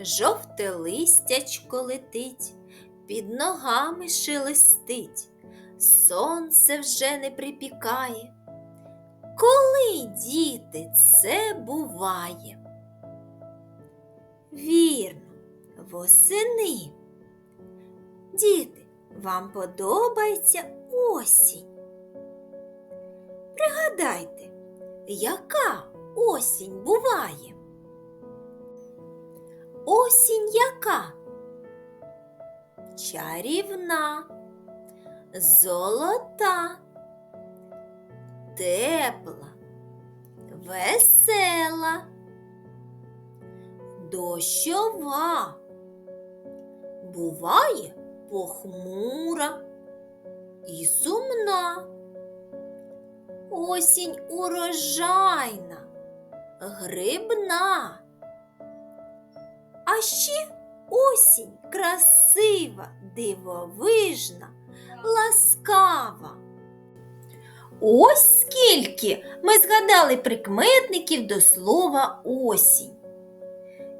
жовте листячко летить, під ногами шелестить, сонце вже не припікає. Коли, діти, це буває? Вірно, восени. Діти, вам подобається осінь? Пригадайте, яка осінь буває? Осінь яка? Чарівна, золота, тепла, весела, дощова, буває похмура і сумна. Осінь урожайна, грибна. А ще осінь красива, дивовижна, ласкава. Ось скільки ми згадали прикметників до слова осінь.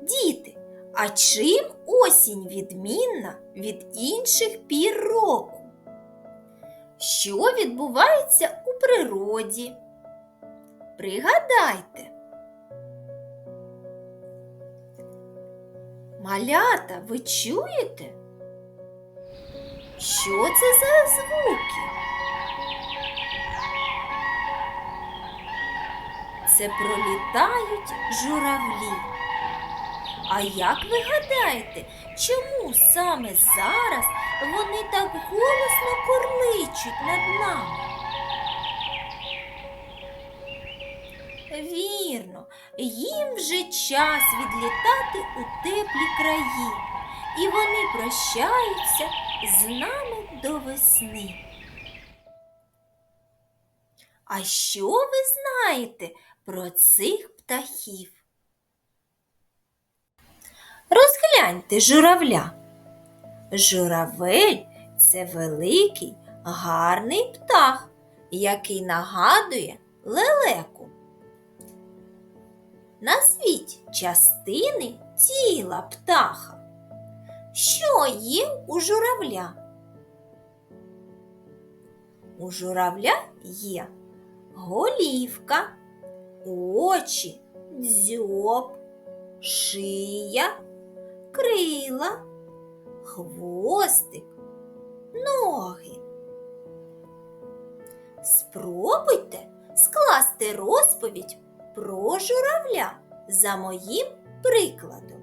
Діти, а чим осінь відмінна від інших пір року? Що відбувається у природі? Пригадайте. Малята, ви чуєте? Що це за звуки? Це пролітають журавлі. А як ви гадаєте, чому саме зараз вони так голосно корличуть над нами? Вірно, їм вже час відлітати у теплі краї, і вони прощаються з нами до весни. А що ви знаєте про цих птахів? Розгляньте журавля. Журавель це великий, гарний птах, який нагадує лелеку. Назвіть частини тіла птаха. Що є у журавля? У журавля є голівка, очі, дзьоб, шия, крила, хвостик, ноги. Спробуйте скласти розповідь про журавля за моїм прикладом.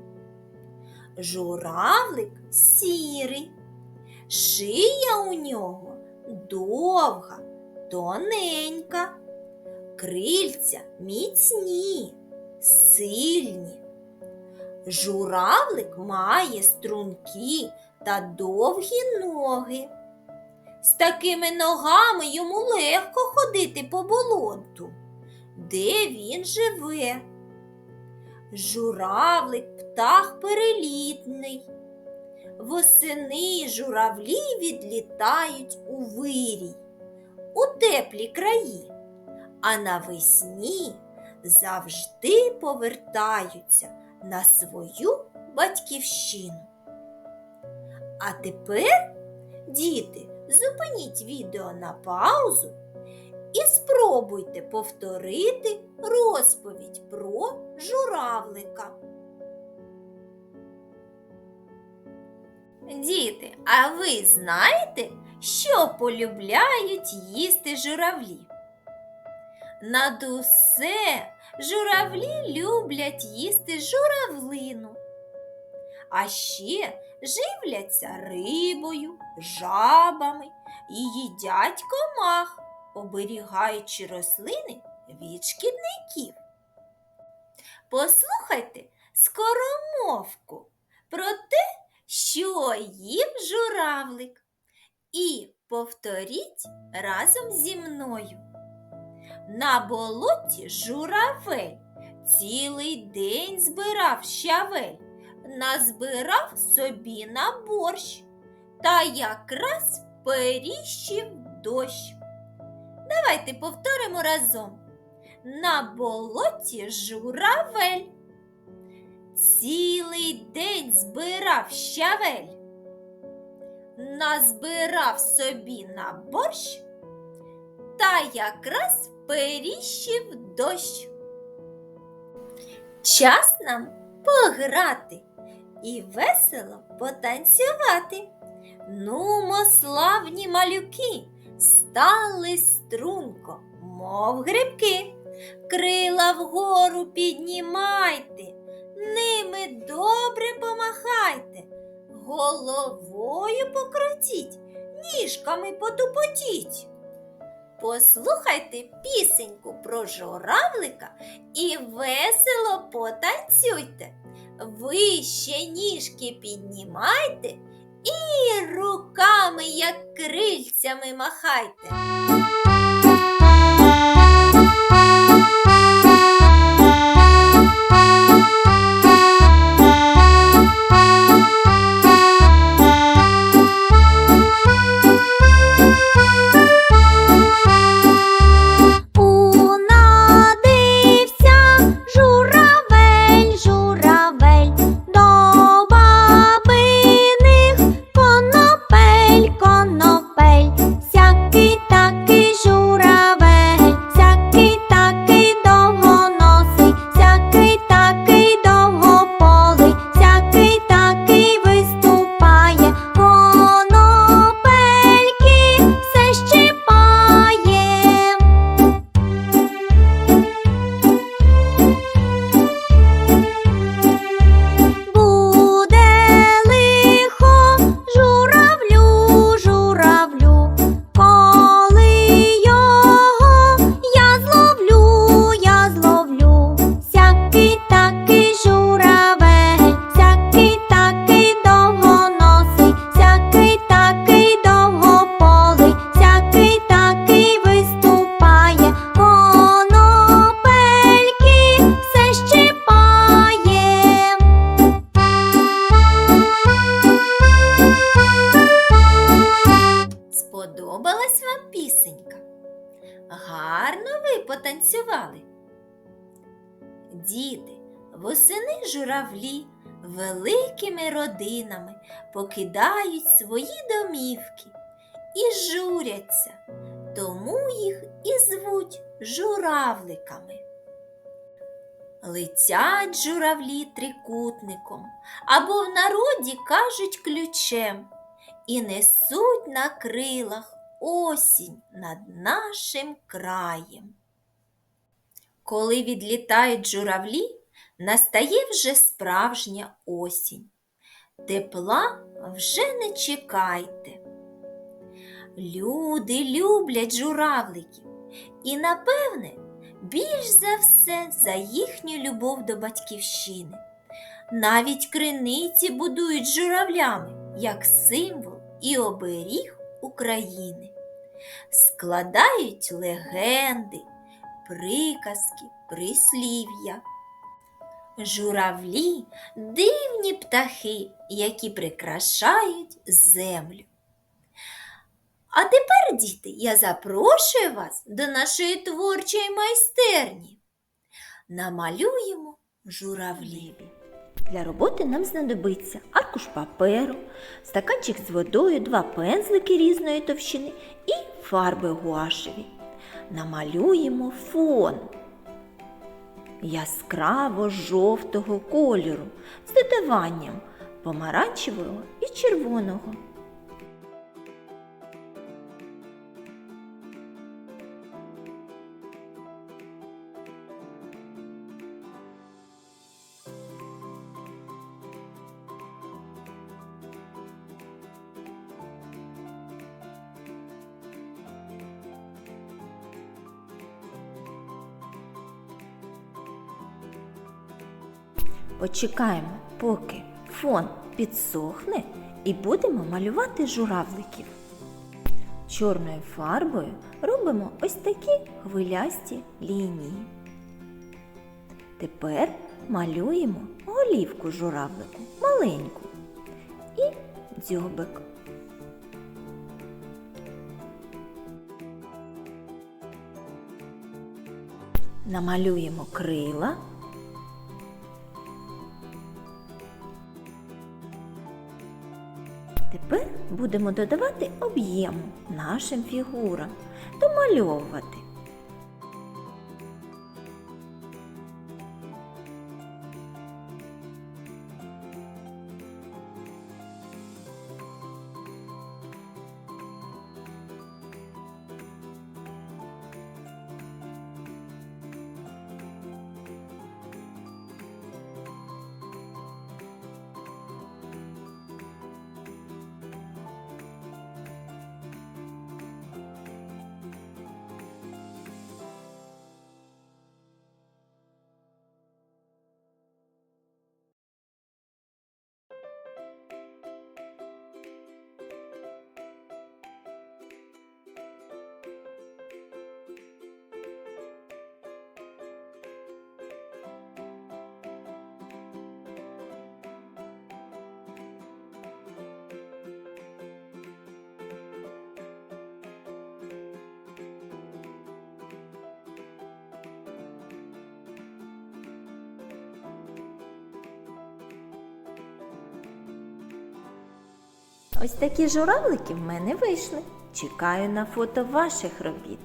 Журавлик сірий, шия у нього довга, тоненька, крильця міцні, сильні. Журавлик має стрункі та довгі ноги. З такими ногами йому легко ходити по болоту. Де він живе? Журавлик птах перелітний. Восени журавлі відлітають у вирій, у теплі краї, а навесні завжди повертаються на свою батьківщину. А тепер, діти, зупиніть відео на паузу і спробуйте повторити розповідь про журавлика. Діти, а ви знаєте, що полюбляють їсти журавлі? Над усе журавлі люблять їсти журавлину. А ще живляться рибою, жабами і їдять комах, оберігаючи рослини від шкідників. Послухайте скоромовку про те, що їв журавлик, і повторіть разом зі мною. На болоті журавель цілий день збирав щавель, назбирав собі на борщ та якраз періщив дощ. Давайте повторимо разом. На болоті журавель цілий день збирав щавель, назбирав собі на борщ, та якраз періщив дощ. Час нам пограти і весело потанцювати. Нумо, славні малюки, стали струнко, мов грибки. Крила вгору піднімайте, ними добре помахайте, головою покрутіть, ніжками потупотіть. Послухайте пісеньку про журавлика і весело потанцюйте. Вище ніжки піднімайте і руками, як крильцями махайте. Восени журавлі великими родинами покидають свої домівки і журяться, тому їх і звуть журавликами. Летять журавлі трикутником, або в народі кажуть ключем і несуть на крилах осінь над нашим краєм. Коли відлітають журавлі, настає вже справжня осінь. Тепла вже не чекайте. Люди люблять журавликів і, напевне, більш за все за їхню любов до батьківщини. Навіть криниці будують журавлями як символ і оберіг України. Складають легенди, приказки, прислів'я. Журавлі дивні птахи, які прикрашають землю. А тепер, діти, я запрошую вас до нашої творчої майстерні. Намалюємо журавлів. Для роботи нам знадобиться аркуш паперу, стаканчик з водою, два пензлики різної товщини і фарби гуашеві. Намалюємо фон яскраво жовтого кольору з додаванням помаранчевого і червоного. Почекаємо, поки фон підсохне, і будемо малювати журавликів. Чорною фарбою робимо ось такі хвилясті лінії. Тепер малюємо голівку журавлику маленьку і дзьобик. Намалюємо крила Тепер будемо додавати об'єм нашим фігурам, домальовувати. Ось такі журавлики в мене вийшли. Чекаю на фото ваших робіт.